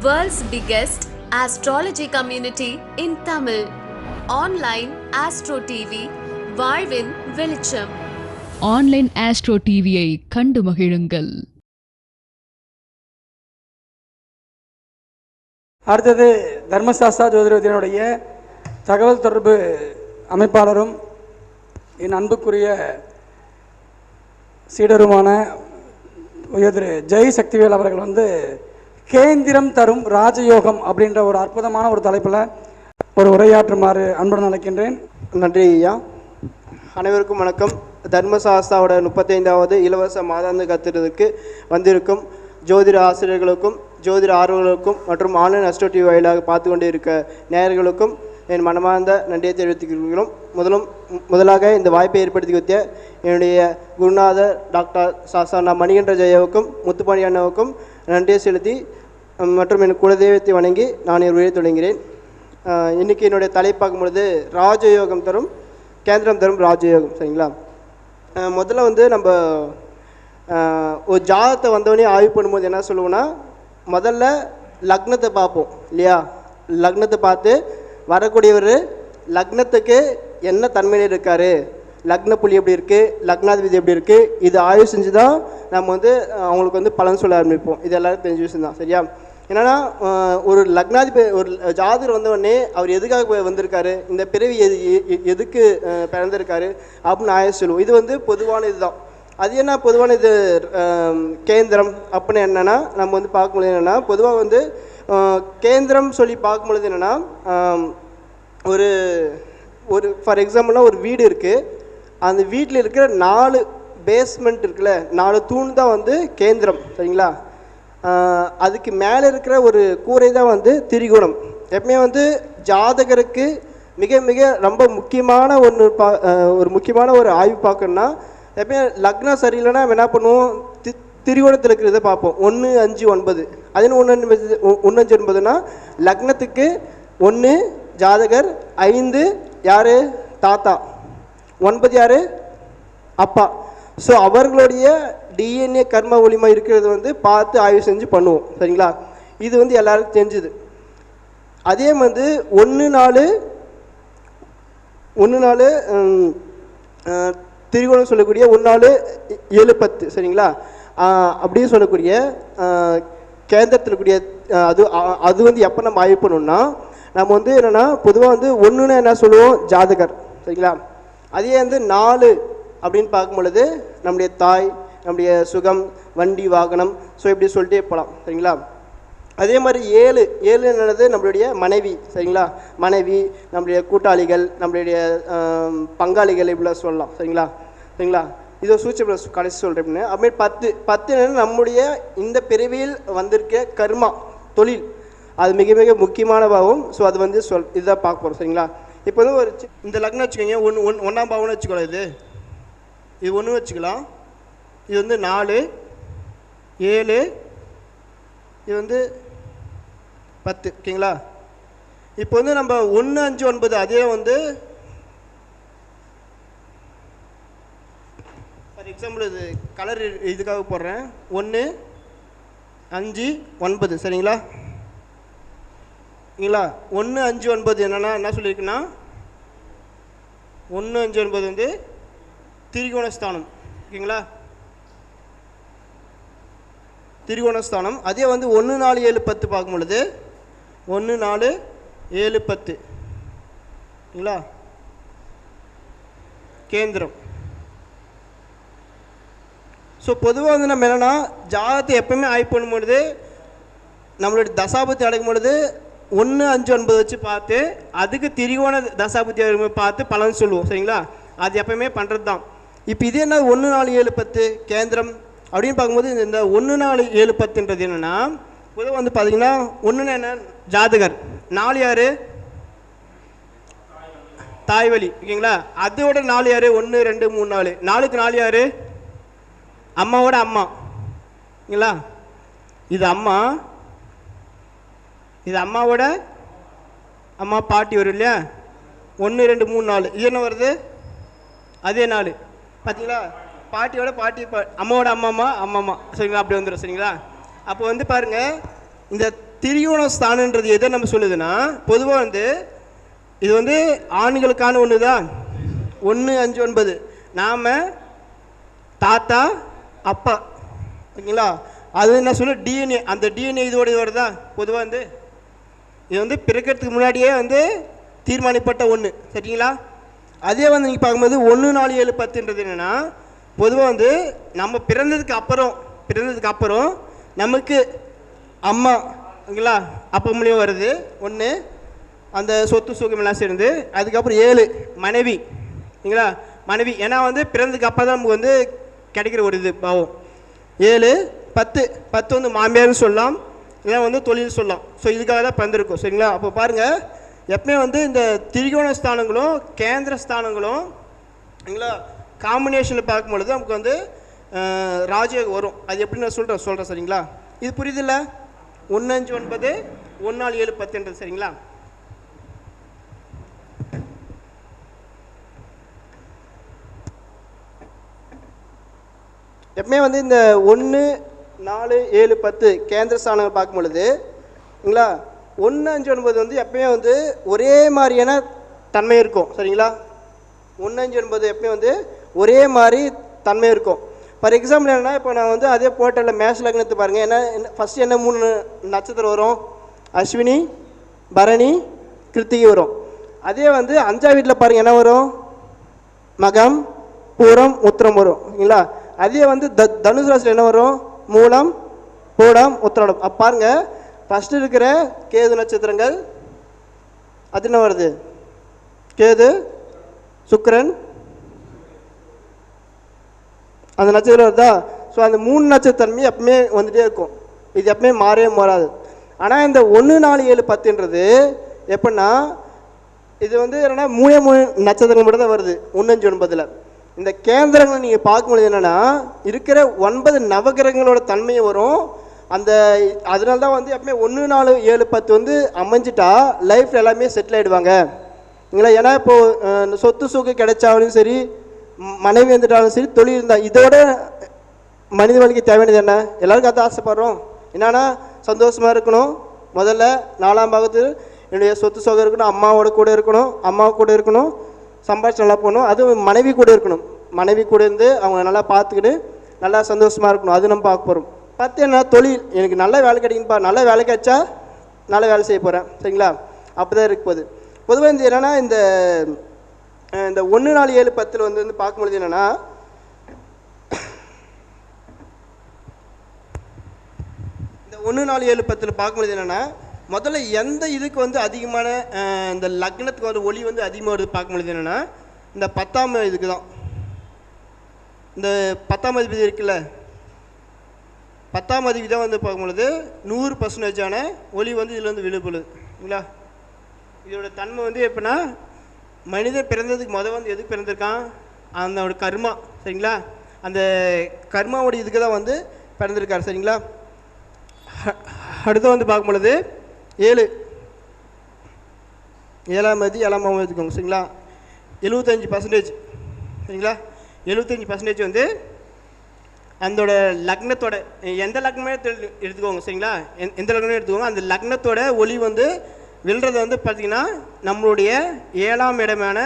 World's biggest astrology community in Tamil. Online Astro TV, வாழ்வின் வெளிச்சம் online astro டிவியை கண்டு மகிழுங்கள் அடுத்தது தர்மசாஸ்தா ஜோதிடத்தினுடைய தகவல் தொடர்பு அமைப்பாளரும் என் அன்புக்குரிய சீடருமான உயர் திரு ஜெய் சக்திவேல் அவர்கள் வந்து கேந்திரம் தரும் ராஜயோகம் அப்படின்ற ஒரு அற்புதமான ஒரு தலைப்பில் ஒரு உரையாற்றுமாறு அன்புடன் அழைக்கின்றேன். நன்றி ஐயா. அனைவருக்கும் வணக்கம். தர்மசாஸ்தாவோட முப்பத்தைந்தாவது இலவச மாதாந்த கத்துறதுக்கு வந்திருக்கும் ஜோதிட ஆசிரியர்களுக்கும் ஜோதிட ஆர்வலர்களுக்கும் மற்றும் ஆன்லைன் அஸ்ட்ரோ டிவி வாயிலாக பார்த்து கொண்டு இருக்க நேயர்களுக்கும் என் மனமார்ந்த நன்றியை தெரிவித்துக் முதலும் முதலாக இந்த வாய்ப்பை ஏற்படுத்தி கொடுத்த என்னுடைய குருநாதர் டாக்டர் சாசானா மணிகண்ட ஜெயாவுக்கும் முத்துப்பாணி அண்ணாவுக்கும் நன்றியை செலுத்தி மற்றும் என் குலதெய்வத்தை வணங்கி நான் என் உரையை தொடங்குகிறேன். இன்றைக்கி இன்னைக்கு என்னுடைய தலைப்பாக்கும் பொழுது ராஜயோகம் தரும் கேந்திரம் தரும் ராஜயோகம் சரிங்களா? முதல்ல வந்து நம்ம ஒரு ஜாதகத்தை வந்தவொடனே ஆய்வு பண்ணும்போது என்ன சொல்லுவோன்னா முதல்ல லக்னத்தை பார்ப்போம் இல்லையா? லக்னத்தை பார்த்து வரக்கூடியவர் லக்னத்துக்கு என்ன தன்மையில் இருக்கார்? லக்ன புள்ளி எப்படி இருக்குது லக்னாதிபதி எப்படி இருக்குது இது ஆய்வு செஞ்சு தான் நம்ம வந்து அவங்களுக்கு வந்து பலன் சொல்ல ஆரம்பிப்போம். இது எல்லோரும் தெரிஞ்ச விஷயம் தான் சரியா? என்னன்னா ஒரு லக்னாதிபதி ஒரு ஜாதகர் வந்தவொடனே அவர் எதுக்காக போய் வந்திருக்காரு? இந்த பிறவி எது எ- எதுக்கு பிறந்திருக்காரு? அப்படின்னு ஆய சொல்லுவோம் இது வந்து பொதுவான இதுதான். அது என்ன பொதுவான இது கேந்திரம் அப்படின்னு என்னன்னா நம்ம வந்து பார்க்கும்பொழுது என்னன்னா பொதுவாக வந்து கேந்திரம் சொல்லி பார்க்கும்பொழுது என்னன்னா ஒரு ஒரு ஃபார் எக்ஸாம்பிள்னா ஒரு வீடு இருக்குது அந்த வீட்டில் இருக்கிற நாலு பேஸ்மெண்ட் இருக்குல்ல நாலு தூண் தான் வந்து கேந்திரம். சரிங்களா? அதுக்கு மேலே இருக்கிற ஒரு கூரை தான் வந்து திரிகோணம். எப்பவுமே வந்து ஜாதகருக்கு மிக மிக ரொம்ப முக்கியமான ஒன்று பா ஒரு முக்கியமான ஒரு ஆய்வு பார்க்கணும்னா எப்பவுமே லக்னம் சரியில்லைன்னா நம்ம என்ன பண்ணுவோம்? தி திரிகோணத்தில் இருக்கிறத பார்ப்போம். ஒன்று அஞ்சு ஒன்பது. அது ஒன்று ஒன்று அஞ்சு ஒன்பதுனா லக்னத்துக்கு ஒன்று ஜாதகர் ஐந்து யார்? தாத்தா. ஒன்பது யார்? அப்பா. ஸோ அவர்களுடைய டிஎன்ஏ கர்ம ஒளிமா இருக்கிறது வந்து பார்த்து ஆய்வு செஞ்சு பண்ணுவோம். சரிங்களா? இது வந்து எல்லாருக்கும் தெரிஞ்சுது. அதே வந்து ஒன்று நாலு ஒன்று நாலு ம், திரிகோணம் சொல்லக்கூடிய ஒன்று நாலு ஏழு பத்து. சரிங்களா? அப்படின்னு சொல்லக்கூடிய கேந்திரத்தில் கூடிய அது அது வந்து எப்போ நம்ம ஆய்வு பண்ணோம்னா நம்ம வந்து என்னென்னா பொதுவாக வந்து ஒன்றுன்னா என்ன சொல்லுவோம்? ஜாதகர். சரிங்களா? அதே வந்து நாலு அப்படின்னு பார்க்கும் பொழுது நம்முடைய தாய் நம்முடைய சுகம் வண்டி வாகனம். ஸோ இப்படி சொல்லிட்டே போகலாம் சரிங்களா? அதே மாதிரி ஏழு ஏழு என்னது? நம்மளுடைய மனைவி. சரிங்களா? மனைவி நம்மளுடைய கூட்டாளிகள் நம்மளுடைய பங்காளிகள் இப்படிலாம் சொல்லலாம். சரிங்களா? சரிங்களா? இதை ஒரு கடைசி சொல்கிறேன் அதுமாதிரி பத்து பத்து நம்முடைய இந்த பிறவியில் வந்திருக்க கர்மா தொழில். அது மிக மிக முக்கியமானதாகவும் ஸோ அது வந்து சொல் இதுதான் பார்க்க போகிறோம் சரிங்களா? இப்போ வந்து ஒரு இந்த லக்னம் வச்சுக்கோங்க. ஒன்று ஒன் ஒன்றாம் பாவம்னு வச்சுக்கலாம் இது. இது ஒன்று வச்சுக்கலாம். இது வந்து நாலு ஏழு இது வந்து பத்து ஓகேங்களா? இப்போ வந்து நம்ம ஒன்று அஞ்சு ஒன்பது அதே வந்து ஃபார் எக்ஸாம்பிள் இது கலர் இதுக்காக போடுறேன். ஒன்று அஞ்சு ஒன்பது சரிங்களா? சரிங்களா ஒன்று அஞ்சு ஒன்பது என்னென்னா என்ன சொல்லியிருக்குன்னா ஒன்று அஞ்சு ஒன்பது வந்து திரிகோணஸ்தானம். ஓகேங்களா? திரிகோணஸ்தானம். அதே வந்து ஒன்று நாலு ஏழு பத்து பார்க்கும் பொழுது ஒன்று நாலு ஏழு பத்து. இல்லைங்களா? கேந்திரம். ஸோ பொதுவாக வந்து நம்ம என்னென்னா ஜாதகத்தை எப்பவுமே ஆய்வு பண்ணும்பொழுது நம்மளுடைய தசாபத்தி அடைக்கும் பொழுது ஒன்று அஞ்சு ஒன்பது வச்சு பார்த்து அதுக்கு திரிகோண தசாபத்தி அடைக்கும் பார்த்து பலன் சொல்லுவோம். சரிங்களா? அது எப்பவுமே பண்ணுறது தான் இப்போ இது என்ன ஒன்று நாலு ஏழு பத்து கேந்திரம் அப்படின்னு பார்க்கும்போது இந்த- ஒன்று நாலு ஏழு பத்துன்றது என்னென்னா பொதுவாக வந்து பார்த்தீங்கன்னா ஒன்றுன்னு என்ன? ஜாதகர். நாலு யார்? தாய்வழி. ஓகேங்களா? அதோட நாலு யார்? ஒன்று ரெண்டு மூணு நாலு. நாலுக்கு நாலு யார்? அம்மாவோட அம்மா. ஓகேங்களா? இது அம்மா. இது அம்மாவோட அம்மா பாட்டி வரும் இல்லையா? ஒன்று ரெண்டு மூணு நாலு. இது என்ன வருது? அதே நாலு. பார்த்தீங்களா? பாட்டியோட பாட்டி பா அம்மாவோட அம்மா அம்மா சரிங்களா? அப்படி வந்துடும் சரிங்களா? அப்போ வந்து பாருங்க இந்த திரியோண ஸ்தானன்றது எதை நம்ம சொல்லுதுன்னா பொதுவாக வந்து இது வந்து ஆண்களுக்கான ஒன்று தான் ஒன்று அஞ்சு ஒன்பது. நாம் தாத்தா அப்பா. ஓகேங்களா அது என்ன சொல்ல? டிஎன்ஏ அந்த டிஎன்ஏ இதோட வருதா பொதுவாக வந்து இது வந்து பிறக்கிறதுக்கு முன்னாடியே வந்து தீர்மானிப்பட்ட ஒன்று சரிங்களா? அதே வந்து நீங்கள் பார்க்கும்போது ஒன்று நாலு ஏழு பத்துன்றது என்னென்னா பொதுவாக வந்து நம்ம பிறந்ததுக்கு அப்புறம் பிறந்ததுக்கு அப்புறம் நமக்கு அம்மா ஓகேங்களா அப்பா மூலியம் வருது. ஒன்று அந்த சொத்து சுகமெல்லாம் சேர்ந்து. அதுக்கப்புறம் ஏழு மனைவி. சரிங்களா மனைவி. ஏன்னா வந்து பிறந்ததுக்கு அப்போ தான் நமக்கு வந்து கிடைக்கிற ஒரு இது பாவம். ஏழு பத்து. பத்து வந்து மாமியார்னு சொல்லலாம். இல்லை வந்து தொழில் சொல்லலாம். ஸோ இதுக்காக தான் பிறந்திருக்கும். சரிங்களா? அப்போ பாருங்கள் எப்பவுமே வந்து இந்த திரிகோண ஸ்தானங்களும் கேந்திர ஸ்தானங்களும் சரிங்களா காம்பினேஷனில் பார்க்கும்பொழுது நமக்கு வந்து ராஜே ராஜயோகம் வரும். அது எப்படி நான் சொல்கிறேன் சொல்கிறேன் சரிங்களா? இது புரியுதில்ல? ஒன்று அஞ்சு ஒன்பது ஒன்று நாலு ஏழு பத்துன்றது சரிங்களா? எப்பவுமே வந்து இந்த ஒன்று நாலு ஏழு பத்து கேந்திர ஸ்தானங்கள் பார்க்கும் பொழுதுங்களா சரிங்களா? ஒன்று அஞ்சு ஒன்பது வந்து எப்பயுமே வந்து ஒரே மாதிரியான தன்மை இருக்கும் சரிங்களா? ஒன்று அஞ்சு ஒன்பது எப்பயுமே வந்து ஒரே மாதிரி தன்மை இருக்கும். ஃபார் எக்ஸாம்பிள் என்னன்னா இப்போ நான் வந்து அதே போர்ட்டலில் மேஷ் லக்னத்தை பாருங்கள் என்ன ஃபஸ்ட்டு என்ன மூணு நட்சத்திரம் வரும்? அஸ்வினி பரணி கிருத்திகை வரும். அதே வந்து அஞ்சா வீட்டில் பாருங்கள் என்ன வரும்? மகம் பூரம் உத்திரம் வரும். ஓகேங்களா அதே வந்து த தனுசு ராசியில் என்ன வரும்? மூலம் பூடம் உத்திராடம் அப்போ பாருங்கள் ஃபஸ்ட்டு இருக்கிற கேது நட்சத்திரங்கள் அது என்ன வருது? கேது சுக்கரன் அந்த நட்சத்திரம் வருதா? ஸோ அந்த மூணு நட்சத்திரமே எப்பவுமே வந்துகிட்டே இருக்கும். இது எப்பவுமே மாறவே மாறாது. ஆனால் இந்த ஒன்று நாலு ஏழு பத்துன்றது எப்படின்னா இது வந்து என்னன்னா மூணே மூணு நட்சத்திரங்கள் மட்டும் தான் வருது. ஒன்னஞ்சு ஒன்பதில். இந்த கேந்திரங்களை நீங்கள் பார்க்கும்பொழுது என்னென்னா இருக்கிற ஒன்பது நவகிரகங்களோட தன்மையும் வரும். அந்த அதனால தான் வந்து எப்பவுமே ஒன்று நாலு ஏழு பத்து வந்து அமைஞ்சிட்டா லைஃப் எல்லாமே செட்டில் ஆகிடுவாங்க இல்லைங்களா ஏன்னா இப்போது சொத்து சூக்கு கிடைச்சாலும் சரி மனைவி இருந்துட்டாலும் சரி தொழில் இருந்தால் இதோட மனித வாழ்க்கை தேவையானது என்ன? எல்லாருக்கும் அதான் ஆசைப்படுறோம். என்னன்னா சந்தோஷமாக இருக்கணும். முதல்ல நாலாம் பாகத்து என்னுடைய சொத்து சொகம் இருக்கணும் அம்மாவோட கூட இருக்கணும் அம்மா கூட இருக்கணும் சம்பாதிச்சு நல்லா போகணும். அதுவும் மனைவி கூட இருக்கணும். மனைவி கூட இருந்து அவங்க நல்லா பார்த்துக்கிட்டு நல்லா சந்தோஷமாக இருக்கணும். அது நம்ம பார்க்க போகிறோம் பார்த்து என்ன தொழில். எனக்கு நல்ல வேலை கிடைக்குதுப்பா. நல்ல வேலை கிடைச்சா நல்ல வேலை செய்ய போகிறேன் சரிங்களா? அப்படி தான் இருக்க போகுது. பொதுவாக இந்த என்னென்னா இந்த இந்த ஒன்று நாலு ஏழு பத்தில் வந்து வந்து பார்க்கும்பொழுது என்னென்னா இந்த ஒன்று நாலு ஏழு பத்தில் பார்க்கும்பொழுது என்னென்னா முதல்ல எந்த இதுக்கு வந்து அதிகமான இந்த லக்னத்துக்கு வந்து ஒளி வந்து அதிகமாக வருது பார்க்கும்பொழுது என்னென்னா இந்த பத்தாம் இதுக்கு தான். இந்த பத்தாம் அதிபதி இருக்குல்ல பத்தாம் அதிபதி தான் வந்து பார்க்கும்பொழுது நூறு பர்சன்டேஜான ஒளி வந்து இதில் வந்து விழுப்புழுது இல்லைங்களா? இதோட தன்மை வந்து எப்படின்னா மனிதன் பிறந்ததுக்கு மொதல் வந்து எதுக்கு பிறந்திருக்கான்? அந்த ஒரு கர்மா சரிங்களா? அந்த கர்மாவோட இதுக்கு தான் வந்து பிறந்திருக்கார் சரிங்களா? அ- அடுத்து வந்து பார்க்கும் பொழுது ஏழு. ஏழாம் தேதி ஏழாம் மாதம் எடுத்துக்கோங்க சரிங்களா? எழுபத்தஞ்சி பர்சன்டேஜ் சரிங்களா? எழுபத்தஞ்சி பர்சன்டேஜ் வந்து அதோட லக்னத்தோட எந்த லக்னமே எடுத்துக்கோங்க சரிங்களா? எந்த- எந்த லக்னமே எடுத்துக்கோங்க அந்த லக்னத்தோட ஒளி வந்து வெல்றது வந்து பார்த்திங்கன்னா நம்மளுடைய ஏழாம் இடமான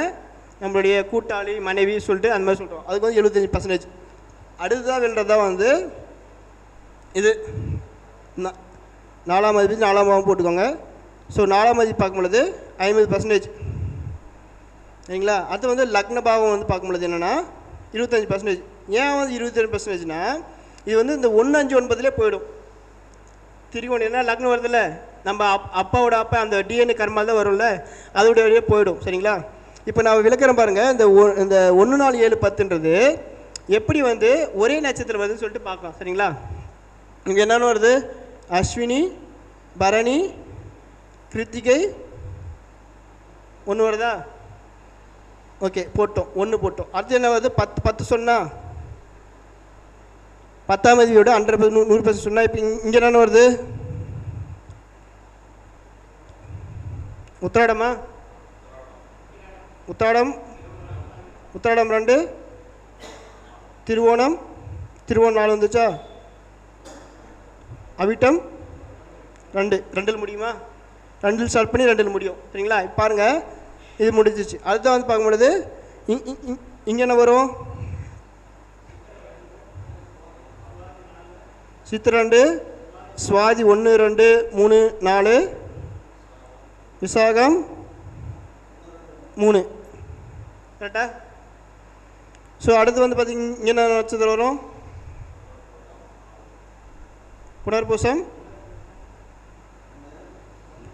நம்மளுடைய கூட்டாளி மனைவி சொல்லிட்டு அந்த மாதிரி சொல்கிறோம் அதுக்கு வந்து எழுபத்தஞ்சி பர்சன்டேஜ் அடுத்ததாக வெல்றதா வந்து இது நாலாம் மதிப்பு நாலாம் பாவம் போட்டுக்கோங்க. ஸோ நாலாம் மதிப்பு பார்க்கும் பொழுது ஐம்பது பர்சன்டேஜ் சரிங்களா? அது வந்து லக்ன பாவம் வந்து பார்க்கும் பொழுது என்னென்னா இருபத்தஞ்சி பர்சன்டேஜ் ஏன் வந்து இருபத்தஞ்சு பர்சன்டேஜ்னா இது வந்து இந்த ஒன்று அஞ்சு ஒன்பதுலேயே போயிடும். திரிகோணம் என்ன? லக்னம் வருதுல்ல? நம்ம அப் அப்பாவோட அப்பா அந்த டிஎன்ஏ கர்மால் தான் வரும்ல அதோடைய வழியே போயிடும் சரிங்களா? இப்போ நான் விளக்குறேன் பாருங்கள் இந்த ஒ- இந்த ஒன்று நாலு ஏழு பத்துன்றது எப்படி வந்து ஒரே நட்சத்திரம் வருதுன்னு சொல்லிட்டு பார்க்கலாம் சரிங்களா? இங்கே என்னென்ன வருது? அஸ்வினி பரணி கிருத்திகை ஒன்று வருதா? ஓகே போட்டோம் ஒன்று போட்டோம். அடுத்து என்ன வருது? பத்து பத்து சொன்னால் பத்தாம் தேதியோட ஹண்ட்ரட் நூறு பர்சன்ட் சொன்னால் இப்போ இங்கே என்னென்ன வருது? உத்திராடமா? உத்திராடம்? உத்திராடம் ரெண்டு. திருவோணம். திருவோணம் நாலு வந்துச்சா? அவிட்டம் ரெண்டு. ரெண்டில் முடியுமா? ரெண்டில் ஸ்டார்ட் பண்ணி ரெண்டில் முடியும். சரிங்களா? பாருங்கள் இது முடிஞ்சிச்சு. அடுத்த வந்து பார்க்கும்பொழுது இங்கே என்ன வரும்? சித்திரண்டு ரெண்டு சுவாதி ஒன்று ரெண்டு மூணு நாலு விசாகம் மூணு. கரெக்டா ஸோ அடுத்து வந்து பார்த்தீங்க இங்கே என்ன நட்சத்திரம் வரும்? புனர்பூசம்.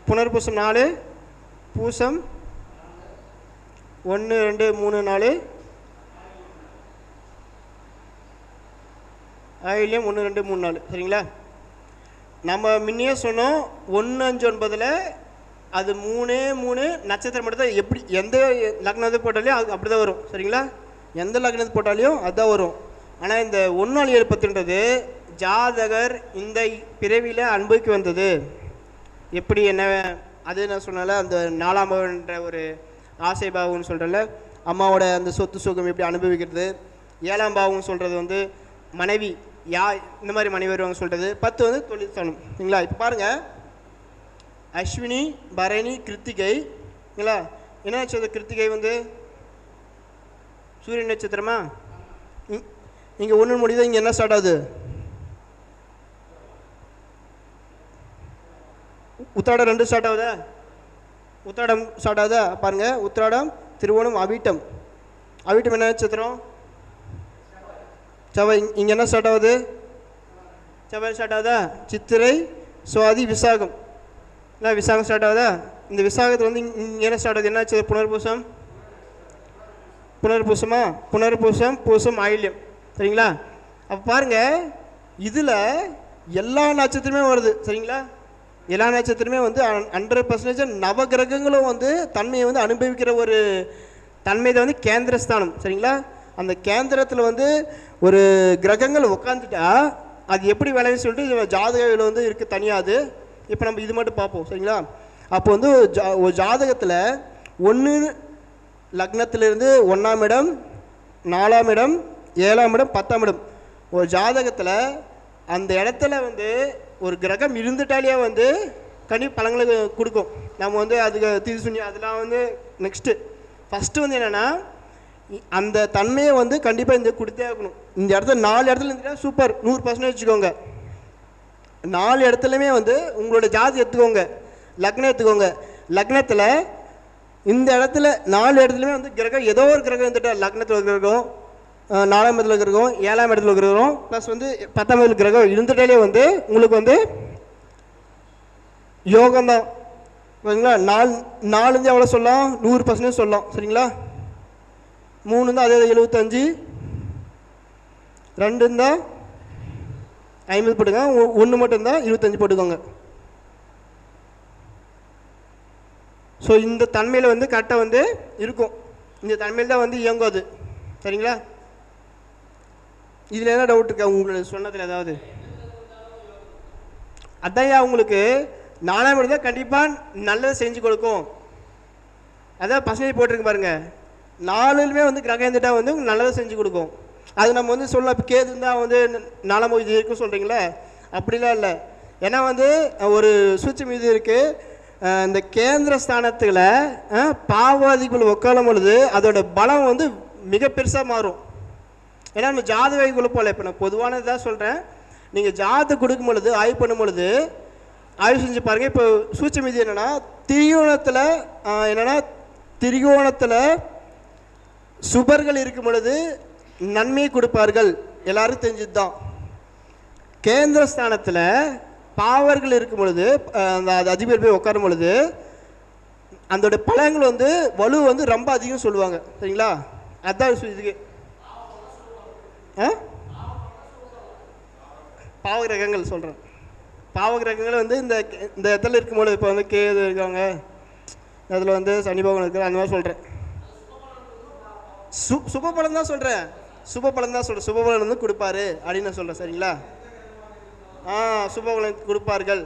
புனர்பூசம் நாலு பூசம் ஒன்று ரெண்டு மூணு நாலு. ஆயிலியம் ஒன்று ரெண்டு மூணு நாலு. சரிங்களா? நம்ம முன்னையே சொன்னோம் ஒன்று அஞ்சு ஒன்பதில் அது மூணு மூணு நட்சத்திரம் மட்டும் தான் எப்படி எந்த லக்னத்தை போட்டாலையும் அது அப்படி தான் வரும். சரிங்களா? எந்த லக்னத்தை போட்டாலையும் அதுதான் வரும். ஆனால் இந்த ஒன்றாளிகள் பத்துன்றது ஜாதகர் இந்த பிறவியில் அனுபவிக்க வந்தது. எப்படி என்ன அது நான் சொன்னால அந்த நாலாம் பாவன்ற ஒரு ஆசை பாவம்னு சொல்கிறல அம்மாவோட அந்த சொத்து சுகம் எப்படி அனுபவிக்கிறது? ஏழாம் பாவம் சொல்கிறது வந்து மனைவி யா இந்த மாதிரி மனைவி வருவாங்க சொல்கிறது பத்து வந்து தொழில் ஸ்தானம். சரிங்களா? இப்போ பாருங்கள் அஸ்வினி பரணி கிருத்திகை. இல்லைங்களா என்ன நட்சத்திரம் கிருத்திகை வந்து? சூரியன் நட்சத்திரமா? இங்கே ஒன்று முடியுது? இங்கே என்ன ஸ்டார்ட் ஆகுது? உத்திராடம் ரெண்டு ஸ்டார்ட் ஆகுதா? உத்திராடம் ஸ்டார்ட் ஆகுதா? பாருங்க உத்திராடம் திருவோணம் அவிட்டம். அவிட்டம் என்ன நட்சத்திரம்? செவ்வாய். இங்கே என்ன ஸ்டார்ட் ஆகுது? செவ்வாய் ஸ்டார்ட் ஆகுதா? சித்திரை சுவாதி விசாகம். என்ன விசாகம் ஸ்டார்ட் ஆகுதா? இந்த விசாகத்தில் வந்து இங்கே என்ன ஸ்டார்ட் ஆகுது? என்ன புனர்பூசம்? புனர்பூசமா? புனர்பூசம் பூசம் ஆயில்யம். சரிங்களா? அப்போ பாருங்கள் இதில் எல்லா நட்சத்திரமே வருது. சரிங்களா? எல்லா நட்சத்திரமே வந்து ஹண்ட்ரட் பர்சன்டேஜ் நவகிரகங்களும் வந்து தன்மையை வந்து அனுபவிக்கிற ஒரு தன்மை தான் வந்து கேந்திரஸ்தானம். சரிங்களா? அந்த கேந்திரத்தில் வந்து ஒரு கிரகங்கள் உட்காந்துட்டா அது எப்படி விளையுன்னு சொல்லிட்டு இது வந்து இருக்குது தனியாது இப்போ நம்ம இது மட்டும் பார்ப்போம் சரிங்களா? அப்போ வந்து ஜா ஒரு ஜாதகத்தில் ஒன்று லக்னத்திலிருந்து ஒன்றாம் இடம் நாலாம் இடம் ஏழாம் இடம் பத்தாம் இடம். ஒரு ஜாதகத்தில் அந்த இடத்துல வந்து ஒரு கிரகம் இருந்துட்டாலே வந்து கனி பழங்களை கொடுக்கும். நம்ம வந்து அதுக்கு திருசுனி அதெல்லாம் வந்து நெக்ஸ்ட்டு ஃபஸ்ட்டு வந்து என்னென்னா அந்த தன்மையை வந்து கண்டிப்பாக இந்த கொடுத்தே ஆகணும். இந்த இடத்துல நாலு இடத்துல இருந்துட்டா சூப்பர் நூறு பர்சன்டேஜ் வச்சுக்கோங்க. நாலு இடத்துலையுமே வந்து உங்களோட ஜாதி எடுத்துக்கோங்க. லக்னம் எடுத்துக்கோங்க. லக்னத்தில் இந்த இடத்துல நாலு இடத்துலையுமே வந்து கிரகம் ஏதோ ஒரு கிரகம் இருந்துட்டா லக்னத்தில் ஒரு கிரகம் நாலாம் இடத்துல ஒரு கிரகம் ஏழாம் இடத்துல ஒரு கிரகம் ப்ளஸ் வந்து பத்தாம் இடத்துல கிரகம் இருந்துட்டாலே வந்து உங்களுக்கு வந்து யோகம்தான் சரிங்களா? நாலு நாலு எவ்வளோ சொல்லலாம் நூறு பர்சன்டேஜ் சொல்லலாம். சரிங்களா? மூணு இருந்தால் அதே எழுபத்தஞ்சு ரெண்டு இருந்தால் ஐம்பது போட்டுங்க. ஒன்று மட்டும் தான் இருபத்தஞ்சு போட்டுக்கோங்க. ஸோ இந்த தன்மையில் வந்து கரெக்டாக வந்து இருக்கும். இந்த தன்மையில் தான் வந்து இயங்கும் அது. சரிங்களா? இதில் என்ன டவுட் இருக்கா? உங்களுக்கு சொன்னதில் ஏதாவது? அதையா உங்களுக்கு நாலாம் இடம் தான் கண்டிப்பாக நல்லதை செஞ்சு கொடுக்கும். அதான் பசங்க போட்டிருக்கு பாருங்கள் நாலுலுமே வந்து கிரகம் வந்து உங்களுக்கு நல்லதை செஞ்சு கொடுக்கும். அது நம்ம வந்து சொல்லலாம் இப்போ கேது தான் வந்து நலம் இது இருக்குன்னு சொல்கிறீங்களே அப்படிலாம் இல்லை. ஏன்னா வந்து ஒரு சூட்சம் இது இருக்குது இந்த கேந்திர ஸ்தானத்தில் பாவாதிக்குள் உட்காரும் பொழுது அதோட பலம் வந்து மிக பெருசாக மாறும். ஏன்னா நம்ம ஜாதகைக்குள்ள போல இப்போ நான் பொதுவானது தான் சொல்கிறேன் நீங்கள் ஜாதகம் கொடுக்கும் பொழுது ஆய்வு பண்ணும் பொழுது ஆய்வு செஞ்சு பாருங்கள் இப்போ சூட்சம் இது என்னென்னா திரிகோணத்தில் என்னென்னா திரிகோணத்தில் சுபர்கள் இருக்கும் பொழுது நன்மை கொடுப்பார்கள். எல்லாரும் தெரிஞ்சது தான் கேந்திர ஸ்தானத்தில் பாவர்கள் இருக்கும் பொழுது அந்த அதிபர் போய் உட்காரும் பொழுது அதோட பழங்கள் வந்து வலு வந்து ரொம்ப அதிகம் சொல்லுவாங்க. சரிங்களா? அதான் இதுக்கு. பாவகிரகங்கள் சொல்கிறேன் பாவகிரகங்கள் வந்து இந்த இந்த இடத்துல இருக்கும்போது இப்போ வந்து கேது இருக்காங்க அதில் வந்து சனி பகவான் இருக்கிற அந்த மாதிரி சொல்கிறேன் சு சுப பலன் தான் சொல்கிறேன் சுப பலன் தான் சொல்கிறேன் சுப பலன் வந்து கொடுப்பாரு அப்படின்னு நான் சொல்கிறேன் சரிங்களா? ஆ சுப பலன் கொடுப்பார்கள்.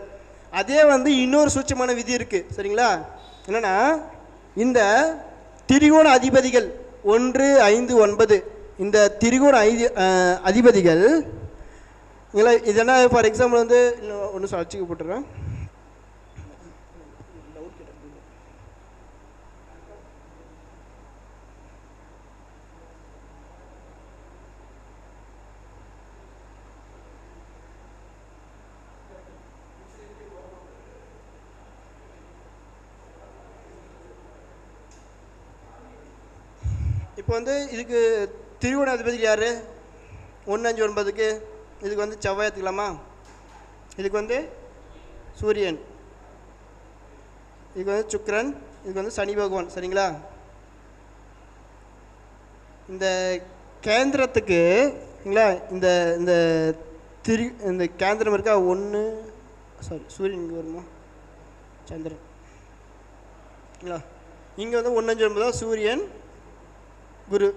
அதே வந்து இன்னொரு சூட்சமான விதி இருக்குது சரிங்களா? என்னென்னா இந்த திரிகோண அதிபதிகள் ஒன்று ஐந்து ஒன்பது இந்த திரிகோண ஐதி அதிபதிகள் இல்லை இதெல்லாம் ஃபார் எக்ஸாம்பிள் வந்து இன்னும் ஒன்று அச்சுக்கு போட்டுறேன் இப்போ வந்து இதுக்கு திருவோணாதிபதி யார்? ஒன்று அஞ்சு ஒன்பதுக்கு இதுக்கு வந்து செவ்வாய் எடுத்துக்கலாமா? இதுக்கு வந்து சூரியன். இதுக்கு வந்து சுக்கரன். இதுக்கு வந்து சனி பகவான். சரிங்களா? இந்த கேந்திரத்துக்கு சரிங்களா? இந்த இந்த திரு இந்த கேந்திரம் இருக்கா? ஒன்று சாரி சூரியன் இங்கே வருமா? சந்திரன். சரிங்களா? இங்கே வந்து ஒன்று அஞ்சு ஒன்பது சூரியன் குரு.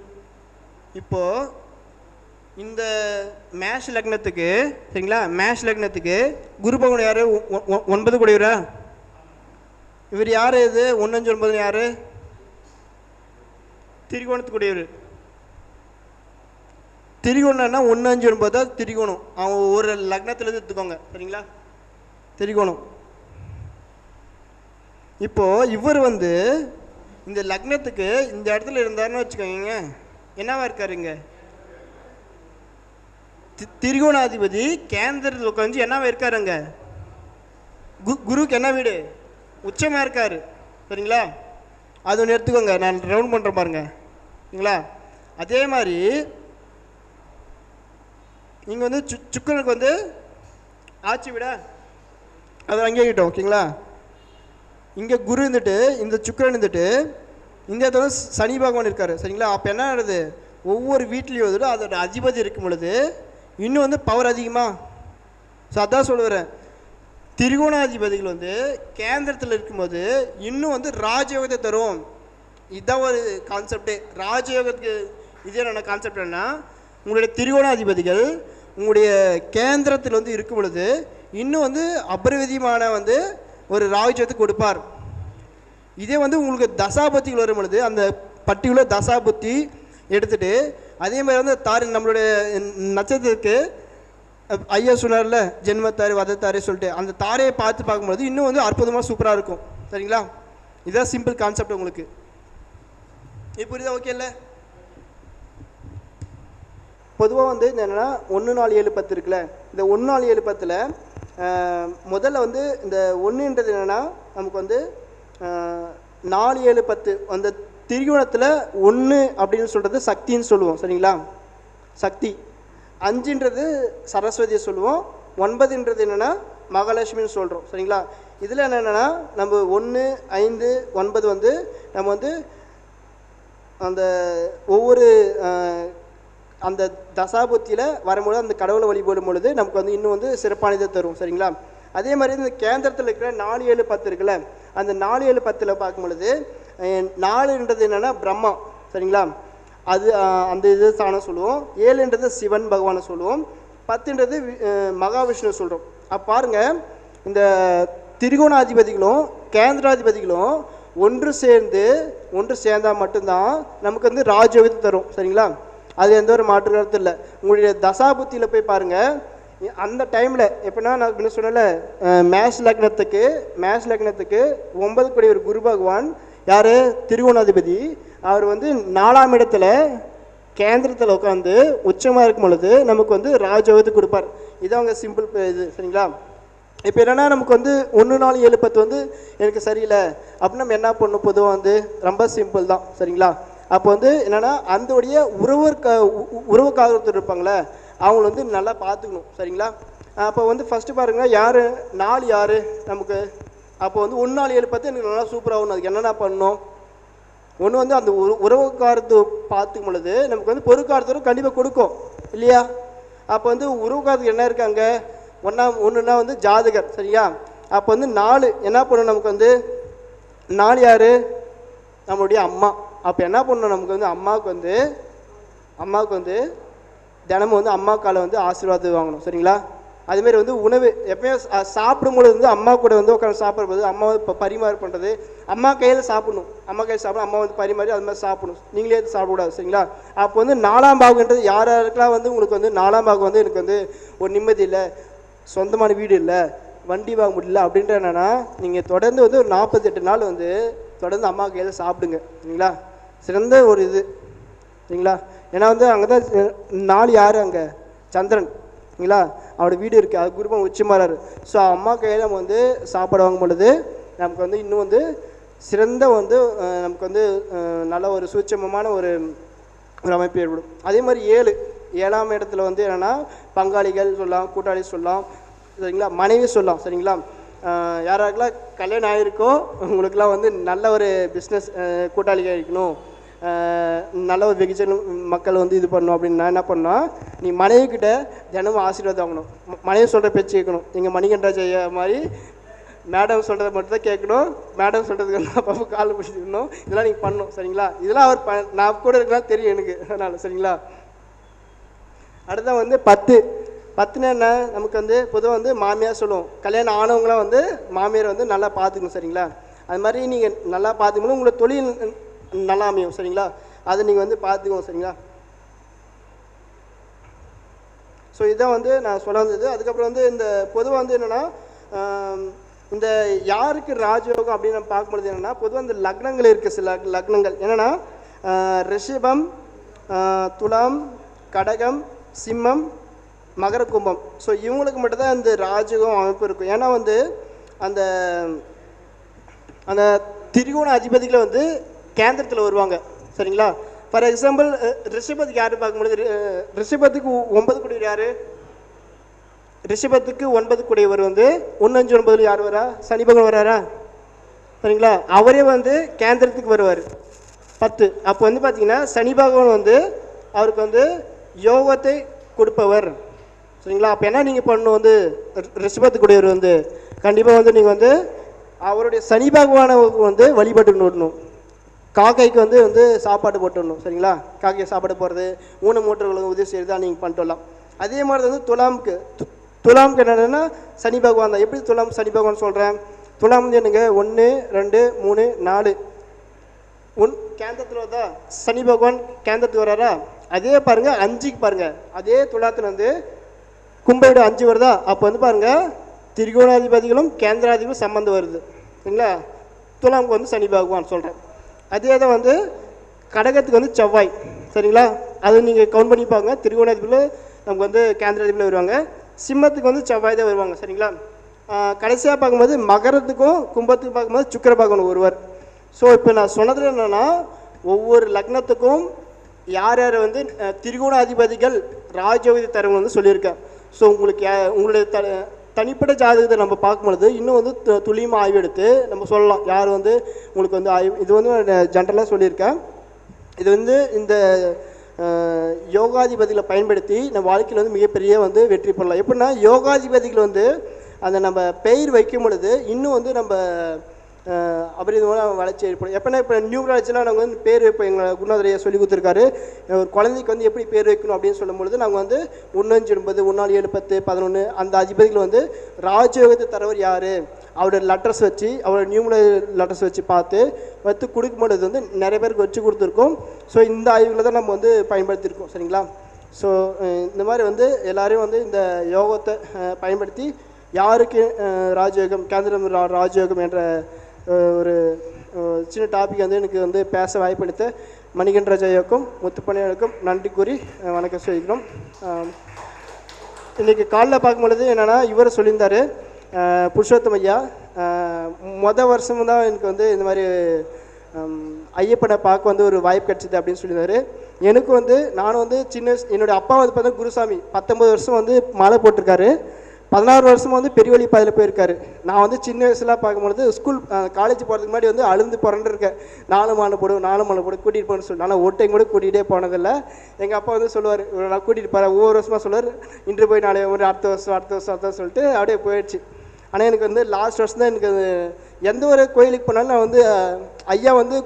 இப்போது இந்த மேஷ் லக்னத்துக்கு சரிங்களா? மேஷ் லக்னத்துக்கு குரு பகவான் யார்? ஒன்பது கூடியவரா இவர் யார் இது? ஒன்று அஞ்சு ஒன்பது யார்? திரிகோணத்துக்குடையவர் திரிகோணம்னா ஒன்று அஞ்சு ஒன்பது தான் திரிகோணம். அவன் ஒரு லக்னத்துலேருந்து எடுத்துக்கோங்க சரிங்களா? திரிகோணம். இப்போ இவர் வந்து இந்த லக்னத்துக்கு இந்த இடத்துல இருந்தாருன்னு வச்சுக்கோங்க. என்னவா இருக்காருங்க? தி- திரிகோணாதிபதி கேந்திரத்தில் உட்காந்து என்னவா இருக்காருங்க? கு குருவுக்கு என்ன வீடு? உச்சமாக இருக்கார். சரிங்களா? அது ஒன்று எடுத்துக்கோங்க. நான் ரவுண்ட் பண்ணுறேன் பாருங்க. சரிங்களா? அதே மாதிரி இங்கே வந்து சு சுக்கனுக்கு வந்து ஆச்சு விட அதை அங்கேயே ஓகேங்களா? இங்கே குரு இருந்துட்டு இந்த சுக்கரன் இருந்துட்டு இந்த இடத்துல சனி பகவான் இருக்கார் சரிங்களா? அப்போ என்ன ஆகுது ஒவ்வொரு வீட்லேயும் வந்துட்டு அதோட அதிபதி இருக்கும் பொழுது இன்னும் வந்து பவர் அதிகமாக ஸோ அதான் சொல்லுவேன் திரிகோணாதிபதிகள் வந்து கேந்திரத்தில் இருக்கும்போது இன்னும் வந்து ராஜயோகத்தை தரும். இதுதான் ஒரு கான்செப்டே ராஜயோகத்துக்கு இது என்னென்ன கான்செப்ட் என்னன்னா உங்களுடைய திரிகோணாதிபதிகள் உங்களுடைய கேந்திரத்தில் வந்து இருக்கும் பொழுது இன்னும் வந்து அபரிவிதமான வந்து ஒரு ராஜ்யத்தை கொடுப்பார். இதே வந்து உங்களுக்கு தசாபத்திகள் வரும் பொழுது அந்த பர்டிகுலர் தசாபுத்தி எடுத்துட்டு அதே மாதிரி வந்து தாரி நம்மளுடைய நட்சத்திரத்துக்கு ஐயா சொன்னார்ல ஜென்மத்தாரு வதத்தாரு சொல்லிட்டு அந்த தாரையை பார்த்து பார்க்கும்போது இன்னும் வந்து அற்புதமாக சூப்பராக இருக்கும். சரிங்களா? இதுதான் சிம்பிள் கான்செப்ட் உங்களுக்கு. இப்போ புரியுதா ஓகே இல்லை? பொதுவாக வந்து என்னென்னா ஒன்று நாலு ஏழு பத்து இருக்குல்ல இந்த ஒன்று நாலு ஏழு பத்தில் முதல்ல வந்து இந்த ஒன்றுன்றது என்னென்னா நமக்கு வந்து நாலு ஏழு பத்து அந்த திரிகோணத்தில் ஒன்று அப்படின்னு சொல்கிறது சக்தின்னு சொல்லுவோம் சரிங்களா? சக்தி. அஞ்சுன்றது சரஸ்வதியை சொல்லுவோம் ஒன்பதுன்றது என்னென்னா மகாலட்சுமின்னு சொல்கிறோம் சரிங்களா? இதில் என்னென்னா நம்ம ஒன்று ஐந்து ஒன்பது வந்து நம்ம வந்து அந்த ஒவ்வொரு அந்த தசாபுத்தியில் வரும்போது அந்த கடவுளை வழிபடும் பொழுது நமக்கு வந்து இன்னும் வந்து சிறப்பானதை தரும் சரிங்களா? அதே மாதிரி இந்த கேந்திரத்தில் இருக்கிற நாலு ஏழு பத்து இருக்குல்ல அந்த நாலு ஏழு பத்தில் பார்க்கும் பொழுது நாலுன்றது என்னென்னா பிரம்மா சரிங்களா? அது அந்த இது ஸ்தானம் சொல்லுவோம். ஏழுன்றது சிவன் பகவானை சொல்லுவோம். பத்துன்றது வி- மகாவிஷ்ணு சொல்கிறோம் அப்போ பாருங்கள் இந்த திரிகோணாதிபதிகளும் கேந்திராதிபதிகளும் ஒன்று சேர்ந்து ஒன்று சேர்ந்தால் மட்டும்தான் நமக்கு வந்து ராஜயோகத்தை தரும் சரிங்களா? அது எந்த ஒரு மாற்று கருத்து இல்லை. உங்களுடைய தசாபுத்தியில் போய் பாருங்கள் அந்த டைமில் எப்படின்னா நான் என்ன சொன்னல மேஷ் லக்னத்துக்கு மேஷ் லக்னத்துக்கு ஒன்பது கூடிய ஒரு குரு பகவான் யார்? திருவோணாதிபதி. அவர் வந்து நாலாம் இடத்துல கேந்திரத்தில் உட்காந்து உச்சமாக இருக்கும் பொழுது நமக்கு வந்து ராஜயோகத்தை கொடுப்பார். இது அவங்க சிம்பிள் இது சரிங்களா? இப்போ என்னன்னா நமக்கு வந்து ஒன்று நாலு ஏழு பத்து வந்து எனக்கு சரியில்லை. அப்படின்னு நம்ம என்ன பண்ணணும்? பொதுவாக வந்து ரொம்ப சிம்பிள் தான் சரிங்களா? அப்போ வந்து என்னென்னா அந்தோடைய உறவுக்க உறவுக்காரத்தில் இருப்பாங்களே அவங்கள வந்து நல்லா பார்த்துக்கணும். சரிங்களா? அப்போ வந்து ஃபஸ்ட்டு பாருங்கன்னா யார்? நாலு யார் நமக்கு? அப்போ வந்து ஒன்று நாலு ஏழு பத்து எனக்கு நல்லா சூப்பராகணும் அதுக்கு என்னென்ன பண்ணணும்? ஒன்று வந்து அந்த உற உறவுக்காரத்தை பார்த்துக்கும் பொழுது நமக்கு வந்து பொறுக்காரத்தரும் கண்டிப்பாக கொடுக்கும். இல்லையா? அப்போ வந்து உறவுக்காரத்துக்கு என்ன இருக்காங்க ஒன்றா ஒன்றுனா வந்து ஜாதகர். சரியா அப்போ வந்து நாலு என்ன பண்ணணும் நமக்கு வந்து? நாலு யார்? நம்மளுடைய அம்மா. அப்போ என்ன பண்ணணும் நமக்கு வந்து அம்மாவுக்கு வந்து அம்மாவுக்கு வந்து தினமும் வந்து அம்மா காலை வந்து ஆசீர்வாதம் வாங்கணும் சரிங்களா? அதுமாரி வந்து உணவு எப்பயும் சாப்பிடும்போது வந்து அம்மா கூட வந்து உட்காந்து சாப்பிடும்போது அம்மா வந்து இப்போ பரிமாறு பண்ணுறது அம்மா கையில் சாப்பிடணும். அம்மா கையில் சாப்பிடணும் அம்மா வந்து பரிமாறி அது மாதிரி சாப்பிடணும். நீங்களே எதுவும் சாப்பிடக்கூடாது சரிங்களா? அப்போ வந்து நாலாம் பாகுன்றது யார் யாருக்கெல்லாம் வந்து உங்களுக்கு வந்து நாலாம் பாகம் வந்து எனக்கு வந்து ஒரு நிம்மதி இல்லை சொந்தமான வீடு இல்லை வண்டி வாங்க முடியல அப்படின்ற என்னென்னா நீங்கள் தொடர்ந்து வந்து ஒரு நாற்பத்தெட்டு நாள் வந்து தொடர்ந்து அம்மா கையில் சாப்பிடுங்க சரிங்களா? சிறந்த ஒரு இது. சரிங்களா? ஏன்னா வந்து அங்கே தான் நாலு யார் அங்கே? சந்திரன். சரிங்களா? அவரோட வீடு இருக்குது அது குருபம் உச்சிமாறாரு ஸோ அம்மா கையில் நம்ம வந்து சாப்பாடு வாங்கும் பொழுது நமக்கு வந்து இன்னும் வந்து சிறந்த வந்து நமக்கு வந்து நல்ல ஒரு சூட்சமமான ஒரு ஒரு அமைப்பு ஏற்படும். அதே மாதிரி ஏழு. ஏழாம் இடத்துல வந்து என்னென்னா பங்காளிகள் சொல்லலாம் கூட்டாளி சொல்லலாம். சரிங்களா? மனைவி சொல்லலாம். சரிங்களா? யாராருக்கெல்லாம் கல்யாணம் ஆகிருக்கோ உங்களுக்கெல்லாம் வந்து நல்ல ஒரு பிஸ்னஸ் கூட்டாளி இருக்கணும். நல்ல ஒரு வெகுஜன மக்கள் வந்து இது பண்ணணும் அப்படின்னு நான் என்ன பண்ணோம் நீ மனைவிக்கிட்ட தினமும் ஆசீர்வாதம் வாங்கணும். மனைவி சொல்கிற பேச்சு கேட்கணும். எங்கள் மணிகண்டராஜ் ஐயா மாதிரி மேடம் சொல்கிறத மட்டும் தான் கேட்கணும் மேடம் சொல்கிறதுக்கு நான் கால் பிடிச்சிக்கணும். இதெல்லாம் நீங்கள் பண்ணணும் சரிங்களா? இதெல்லாம் அவர் ப நான் கூட இருக்கலாம் தெரியும் எனக்கு. அதனால் சரிங்களா? அடுத்த வந்து பத்து. பத்துனா என்ன நமக்கு வந்து பொதுவாக வந்து மாமியார் சொல்லுவோம். கல்யாணம் ஆனவங்களாம் வந்து மாமியார் வந்து நல்லா பார்த்துக்கணும் சரிங்களா? அது மாதிரி நீங்கள் நல்லா பார்த்துக்கணும். உங்களோட தொழில் நல்லா அமையும் சரிங்களா? அதை நீங்கள் வந்து பார்த்துக்கணும் சரிங்களா? ஸோ இதான் வந்து நான் சொல்ல வந்தது. அதுக்கப்புறம் வந்து இந்த பொதுவாக வந்து என்னென்னா இந்த யாருக்கு ராஜயோகம் அப்படின்னு நம்ம பார்க்கும்பொழுது என்னென்னா பொதுவாக இந்த லக்னங்கள் இருக்குது சில லக்னங்கள். என்னென்னா ரிஷபம் துலாம் கடகம் சிம்மம் மகர கும்பம் ஸோ இவங்களுக்கு மட்டும்தான் இந்த ராஜகம் அமைப்பு இருக்கும். ஏன்னா வந்து அந்த அந்த திரிகோண அதிபதிகளை வந்து கேந்திரத்தில் வருவாங்க. சரிங்களா? ஃபார் எக்ஸாம்பிள் ரிஷபத்துக்கு யார் பார்க்கும்பொழுது ரிஷபத்துக்கு ஒன்பது குடியவர் யார்? ரிஷபத்துக்கு ஒன்பது குடியவர் வந்து ஒன்று அஞ்சு ஒன்பதுல யார் வரா? சனி பகவான் வராரா? சரிங்களா? அவரே வந்து கேந்திரத்துக்கு வருவார். பத்து. அப்போ வந்து பார்த்தீங்கன்னா சனி பகவான் வந்து அவருக்கு வந்து யோகத்தை கொடுப்பவர். சரிங்களா? அப்போ என்ன நீங்கள் பண்ணணும் வந்து ரி- ரிஷபத்துக்குடையவர் வந்து கண்டிப்பாக வந்து நீங்கள் வந்து அவருடைய சனி பகவானவுக்கு வந்து வழிபட்டு விடணும். காக்கைக்கு வந்து வந்து சாப்பாடு போட்டுடணும் சரிங்களா? காக்கைக்கு சாப்பாடு போடுறது ஊன மூட்டர்களுக்கு உதவி செய்கிறது நீங்கள் பண்ணிட்டு வரலாம். அதே மாதிரி வந்து துலாமுக்கு து- துலாமுக்கு என்னென்னா சனி பகவான் தான். எப்படி துலாம் சனி பகவான் சொல்கிறேன் துலாம் வந்து என்னங்க? ஒன்று ரெண்டு மூணு நாலு. உன் கேந்திரத்தில் வருதா சனி பகவான் கேந்திரத்துக்கு வராரா? அதே பாருங்கள் அஞ்சுக்கு பாருங்கள் அதே துலாத்தில் வந்து கும்பையோட அஞ்சு வருதா? அப்போ வந்து பாருங்கள் திரிகோணாதிபதிகளும் கேந்திராதிபதியும் சம்மந்தம் வருது. சரிங்களா? துலாமுக்கு வந்து சனி பகவான் சொல்கிறேன் அதே தான் வந்து கடகத்துக்கு வந்து செவ்வாய். சரிங்களா? அது நீங்கள் கவுண்ட் பண்ணி பாருங்க. திரிகோணாதிபதியில் நமக்கு வந்து கேந்திராதிபதியில் வருவாங்க. சிம்மத்துக்கு வந்து செவ்வாய் தான் வருவாங்க. சரிங்களா? கடைசியாக பார்க்கும்போது மகரத்துக்கும் கும்பத்துக்கும் பார்க்கும்போது சுக்கிர பகவான் ஒருவர். ஸோ இப்போ நான் சொன்னதில் என்னென்னா ஒவ்வொரு லக்னத்துக்கும் யார் யார் வந்து திரிகோணாதிபதிகள் ராஜோதி அதிபதிகள் தரவங்க வந்து சொல்லியிருக்கேன் ஸோ உங்களுக்கு உங்களுடைய த தனிப்பட்ட ஜாதகத்தை நம்ம பார்க்கும்பொழுது இன்னும் வந்து து- துல்லியமாக ஆய்வு எடுத்து நம்ம சொல்லலாம். யார் வந்து உங்களுக்கு வந்து ஆய்வு இது வந்து ஜென்ரலாக சொல்லியிருக்கேன். இது வந்து இந்த யோகாதிபதிகளை பயன்படுத்தி நம்ம வாழ்க்கையில் வந்து மிகப்பெரிய வந்து வெற்றி பெறலாம். எப்படின்னா யோகாதிபதிகள் வந்து அந்த நம்ம பெயர் வைக்கும் பொழுது இன்னும் வந்து நம்ம அப்புறம் இது மூலம் வளர்ச்சி ஏற்படும். எப்படின்னா இப்போ நியூமராலஜிலாம் நாங்கள் வந்து பேர் வைப்போம். எங்களை குருநாதரையை சொல்லி கொடுத்துருக்காரு. ஒரு குழந்தைக்கு வந்து எப்படி பேர் வைக்கணும் அப்படின்னு சொல்லும்பொழுது நாங்கள் வந்து ஒன்றஞ்சு ஒன்பது ஒன்றால் ஏழு பத்து பதினொன்று அந்த அதிபதிகள் வந்து ராஜயோகத்தை தரவர் யார்? அவரோட லெட்டர்ஸ் வச்சு அவரோட நியூமரல் லெட்டர்ஸ் வச்சு பார்த்து வைத்து கொடுக்கும்பொழுது வந்து நிறைய பேருக்கு வச்சு கொடுத்துருக்கோம். ஸோ இந்த ஆய்வுகளை தான் நம்ம வந்து பயன்படுத்தியிருக்கோம். சரிங்களா? ஸோ இந்த மாதிரி வந்து எல்லோரும் வந்து இந்த யோகத்தை பயன்படுத்தி யாருக்கு ராஜயோகம் கேந்திரம் ராஜயோகம் என்ற ஒரு சின்ன டாபிக் வந்து எனக்கு வந்து பேச வாய்ப்பளித்த மணிகண்டராஜ் ஐயாவுக்கும் முத்துப்பணியாருக்கும் நன்றி கூறி வணக்கம் சொல்லிக்கிறோம். அஹ், இன்றைக்கி காலைல பார்க்கும்பொழுது என்னென்னா இவர் சொல்லியிருந்தார் புருஷோத்தம் ஐயா மொதல் வருஷம் தான் எனக்கு வந்து இந்த மாதிரி ஐயப்பனை பார்க்க வந்து ஒரு வாய்ப்பு கிடச்சிது அப்படின்னு சொல்லியிருந்தாரு. எனக்கு வந்து நானும் வந்து சின்ன வயசு என்னுடைய அப்பா வந்து பார்த்தா குருசாமி பத்தொம்பது வருஷம் வந்து மாலை போட்டிருக்காரு. பதினாறு வருஷம் வந்து பெரிய வழி பாதையில் போயிருக்காரு. நான் வந்து சின்ன வயசில் பார்க்கும்பொழுது ஸ்கூல் காலேஜ் போகிறதுக்கு முன்னாடி வந்து அழுந்து புரண்டிருக்கேன் நாலு மாலை போடு நாலு மாலை போடு கூட்டிகிட்டு போகணும்னு சொல்லி. ஆனால் ஒட்டையும் கூட கூட்டிகிட்டே போனதில்லை. எங்கள் அப்பா வந்து சொல்லுவார் நான் கூட்டிகிட்டு போகிறேன் ஒவ்வொரு வருஷமாக சொல்லுவார் இன்று போய் நாளை ஒரு அடுத்த வருஷம் அடுத்த வருஷம் அடுத்த வருஷம் சொல்லிட்டு அப்படியே போயிடுச்சு. ஆனால் எனக்கு வந்து லாஸ்ட் வருஷம் தான் எனக்கு எந்த ஒரு கோயிலுக்கு போனாலும் நான் வந்து ஐயா வந்து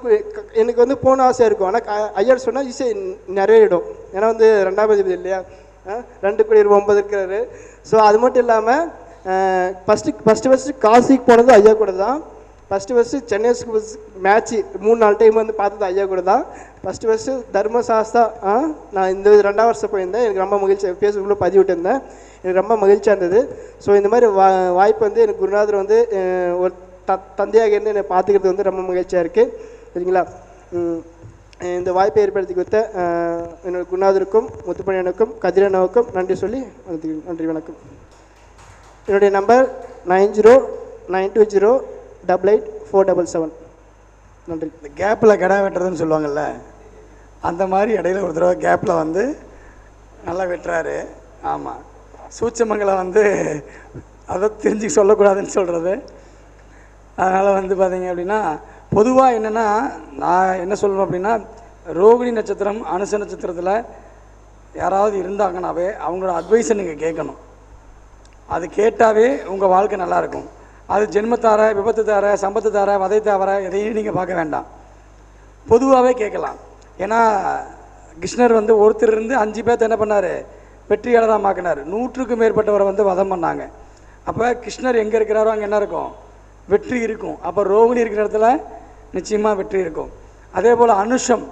எனக்கு வந்து போன ஆசையாக இருக்கும். ஆனால் ஐயா சொன்னால் ஈஸியாக நிறைவேறிடும் ஏன்னா வந்து ரெண்டாவது இல்லையா? ரெண்டு கோடி ஒன்பது இருக்கிறாரு. ஸோ அது மட்டும் இல்லாமல் ஃபஸ்ட்டு ஃபஸ்ட்டு ஃபஸ்ட்டு காசிக்கு போனது ஐயா கூட தான். ஃபஸ்ட்டு ஃபஸ்ட்டு சென்னை மேட்ச்சு மூணு நாலு டைம் வந்து பார்த்தது ஐயா கூட தான். ஃபஸ்ட்டு ஃபஸ்ட்டு தர்மசாஸ்தா ஆ நான் இந்த ரெண்டாம் வருஷம் போயிருந்தேன். எனக்கு ரொம்ப மகிழ்ச்சி. ஃபேஸ்புக்கில் பதிவிட்டுருந்தேன் எனக்கு ரொம்ப மகிழ்ச்சியாக இருந்தது. ஸோ இந்த மாதிரி வா வாய்ப்பு வந்து எனக்கு குருநாதர் வந்து ஒரு த தந்தையாக இருந்து என்னை பார்த்துக்கிறது வந்து ரொம்ப மகிழ்ச்சியாக இருக்குது சரிங்களா? இந்த வாய்ப்பை ஏற்படுத்தி கொடுத்த என்னோட குருநாதருக்கும் முத்துப்பணியனுக்கும் கதிரனவுக்கும் நன்றி சொல்லி நன்றி வணக்கம். என்னுடைய number nine zero nine two zero double eight four double seven. நன்றி. இந்த கேப்பில் கிடா வெட்டுறதுன்னு சொல்லுவாங்கல்ல அந்த மாதிரி இடையில ஒரு தடவை கேப்பில் வந்து நல்லா வெட்டுறாரு. ஆமாம் சூச்சமங்களை வந்து அதை தெரிஞ்சு சொல்லக்கூடாதுன்னு சொல்கிறது அதனால் வந்து பார்த்தீங்க அப்படின்னா பொதுவாக என்னென்னா நான் என்ன சொல்லுவேன் அப்படின்னா ரோகிணி நட்சத்திரம் அனுச நட்சத்திரத்தில் யாராவது இருந்தாங்கனாவே அவங்களோட அட்வைஸை நீங்கள் கேட்கணும். அது கேட்டாவே உங்கள் வாழ்க்கை நல்லாயிருக்கும் அது ஜென்மத்தார விபத்து தார சம்பத்து தார வதை தவிர எதையும் நீங்கள் பார்க்க வேண்டாம். பொதுவாகவே கேட்கலாம். ஏன்னா கிருஷ்ணர் வந்து ஒருத்தர் இருந்து அஞ்சு பேர்த்த என்ன பண்ணார்? வெற்றியாளராக மாக்கினார். நூற்றுக்கும் மேற்பட்டவரை வந்து வதம் பண்ணாங்க. அப்போ கிருஷ்ணர் எங்கே இருக்கிறாரோ அங்கே என்ன இருக்கும்? வெற்றி இருக்கும். அப்போ ரோகிணி இருக்கிற இடத்துல நிச்சயமாக வெற்றி இருக்கும். அதே போல் அனுஷம்.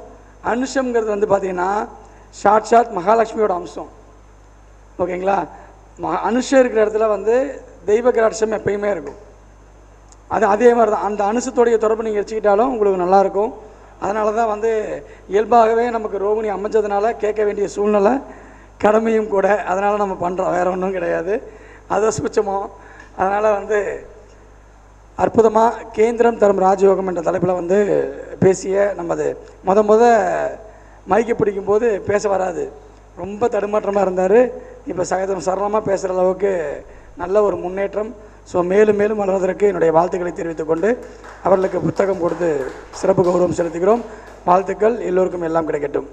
அனுஷம்ங்கிறது வந்து பார்த்திங்கன்னா சாட்சாத் மகாலட்சுமியோட அம்சம். ஓகேங்களா? ம அனுஷம் இருக்கிற இடத்துல வந்து தெய்வ கடாட்சம் எப்பயுமே இருக்கும். அது அதே மாதிரி தான் அந்த அனுசத்துடைய தொடர்பு நீங்கள் வச்சுக்கிட்டாலும் உங்களுக்கு நல்லாயிருக்கும் அதனால தான் வந்து இயல்பாகவே நமக்கு ரோகிணி அமைஞ்சதுனால கேட்க வேண்டிய சூழ்நிலை கடமையும் கூட. அதனால் நம்ம பண்ணுறோம் வேறு ஒன்றும் கிடையாது. அதை சுச்சமோ அதனால் வந்து அற்புதமாக கேந்திரம் தரும் ராஜயோகம் என்ற தலைப்பில் வந்து பேசிய நமது முத முத மைக்கை பிடிக்கும்போது பேச வராது. ரொம்ப தடுமாற்றமாக இருந்தார். இப்போ சகதம் சரளமாக பேசுகிற அளவுக்கு நல்ல ஒரு முன்னேற்றம். ஸோ மேலும் மேலும் வளர்வதற்கு என்னுடைய வாழ்த்துக்களை தெரிவித்துக் கொண்டு அவர்களுக்கு புத்தகம் கொடுத்து சிறப்பு கௌரவம் செலுத்துகிறோம். வாழ்த்துக்கள் எல்லோருக்கும் எல்லாம் கிடைக்கட்டும்.